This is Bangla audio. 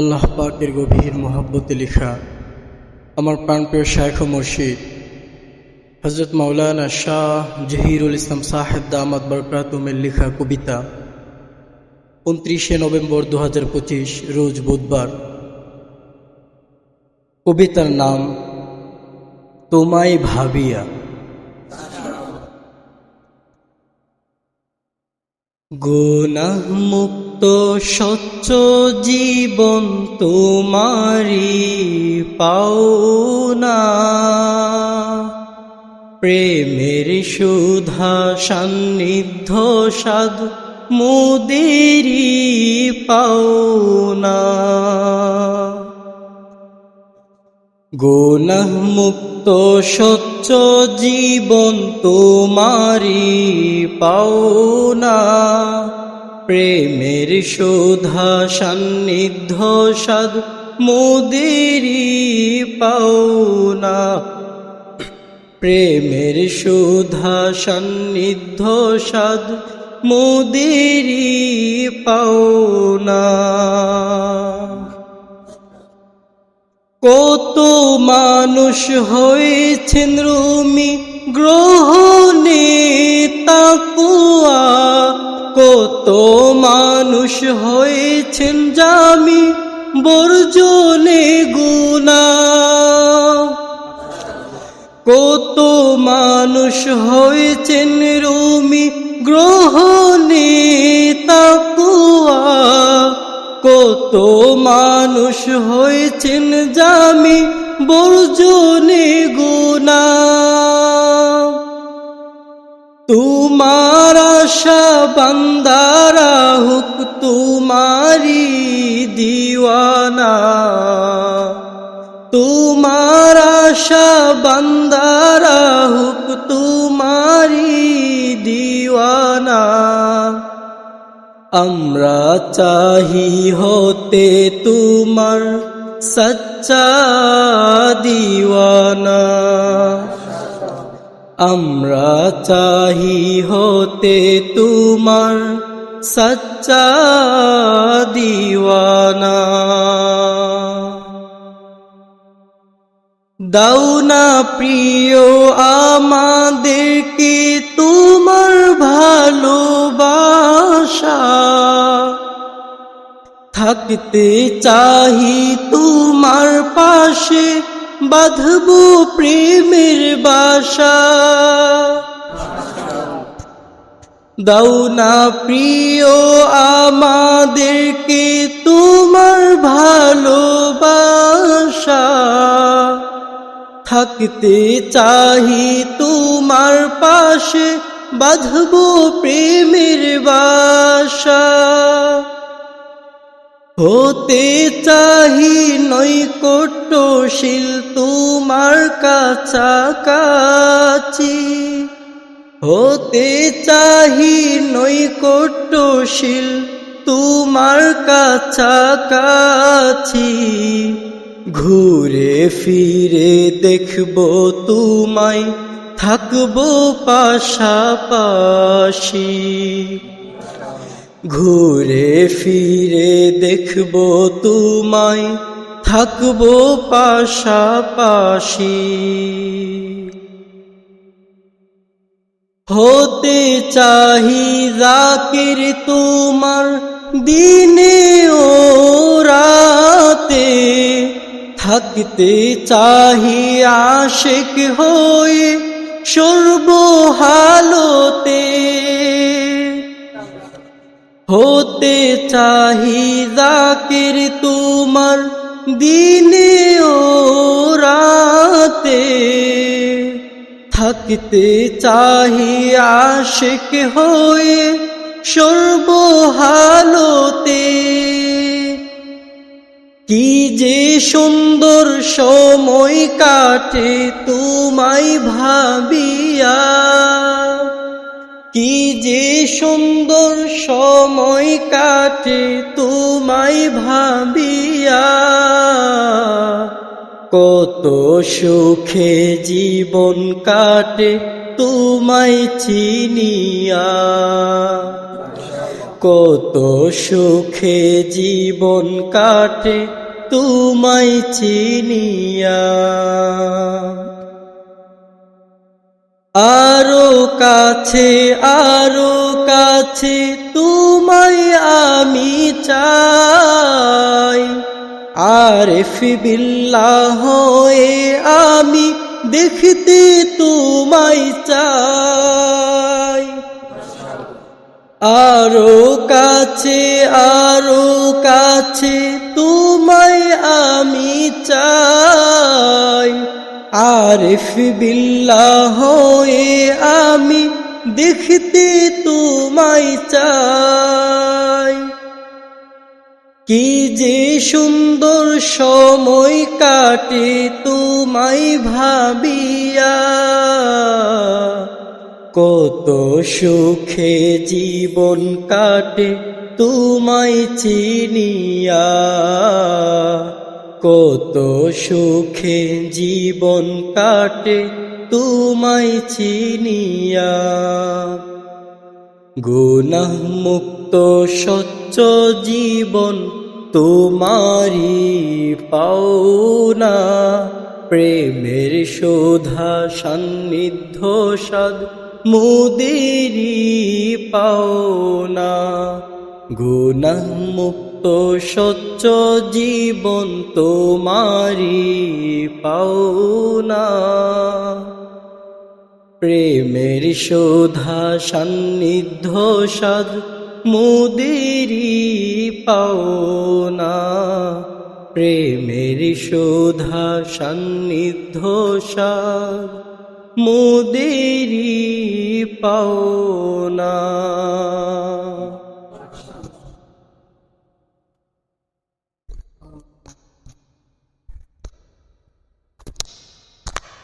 আল্লাহ পাকের গভীর মোহাব্বতে লেখা, আমার প্রাণপ্রিয় শায়খ মুর্শিদ হজরত মাওলানা শাহ জহিরুল ইসলাম সাহেব দামাদ বরকাতুমের লেখা কবিতা, উনত্রিশে নভেম্বর দু হাজার পঁচিশ, রোজ বুধবার। কবিতার নাম, তোমায় ভাবিয়া গুনাহ মুক্ত স্বচ্ছ জীবন তোমারি পাওনা। প্রেমের সুধা সান্নিধ্য সাধ মুদেরি পাওনা। গুনাহ মুক্ত স্বচ্ছ জীবন তোমারি পাওনা প্রেমের শোধা সান্নিধ্য সাদ মোদেরি পাওনা প্রেমের শোধা সান্নিধ্য সাদ মোদেরি পাওনা কত মানুষ হয়েছেন রুমি গ্রহণে তাকুয়া। কত মানুষ হয়েছেন জামি বর্জনে গুনা কত মানুষ হয়েছেন রুমি গ্রহণে তাকুয়া। কত মানুষ হয়েছেন জামি, বর্জনে গুনা তোমার আশা বান্দারা হুক তোমারি দিওয়ানা। তোমার আশা বান্দারা হুক আমরা চাহি হতে তোমার সচ্চা দিওয়ানা। আমরা চাহি হতে তোমার সচ্চা দিওয়ানা। দাউনা প্রিয় আমাদেরকে তোমার ভালোবাসা থাকতে চাহি তোমার পাশে, বাঁধব প্রেমের বাসা। দাও না প্রিয় আমাদেরকে তোমার ভালোবাসা। থাকতে চাহি তোমার পাশে, বাঁধব প্রেমের বাসা। হতে চাহি নৈকট্যশীল তোমার কাছাকাছি। হতে চাহি নৈকট্যশীল তোমার কাছাকাছি। ঘুরে ফিরে দেখব তোমায়, থাকব পাশাপাশি। ঘুরে ফিরে দেখব তোমায়, থাকব পাশাপাশি। হতে চাহি জাকির তোমার, দিনে ও রাতে। থাকতে চাহি আশেক হয়ে সর্বহালতে। হতে চাহি জাকির তোমার দিনে ও রাতে। থাকতে চাহি আশেক হয়ে সর্বহালতে। কি যে সুন্দর সময় কাটে তোমায় ভাবিয়া। কি যে সুন্দর সময় কাটে তোমায় ভাবিয়া। কত সুখে জীবন কাটে তোমায় চিনিয়া। কত সুখে জীবন কাটে তোমায় চিনিয়া। আরও কাছে আরও কাছে তোমায় আমি চাই। আরেফ ফিবিল্লা হয়ে আমি দেখতে তোমায় চাই। আরও কাছে আরও কাছে আরিফ বিল্লাহ হয়ে আমি দেখতে তোমায় চাই। কি যে সুন্দর সময় কাটে তোমায় ভাবিয়া। কত সুখে জীবন কাটে তোমায় চিনিয়া। কত সুখে জীবন কাটে তোমায় চিনিয়া। গুনাহ মুক্ত স্বচ্ছ জীবন তোমারি পাওনা। প্রেমের শোধা সান্নিধ্য সাদ মুদেরি পাওনা। গুনাহ মুক্ত স্বচ্ছ জীবন তোমারি পাওনা প্রেমের শোধা সান্নিধ্য সাদ মুদেরি পাওনা প্রেমের শোধা সান্নিধ্য সাদ মুদেরি পাওনা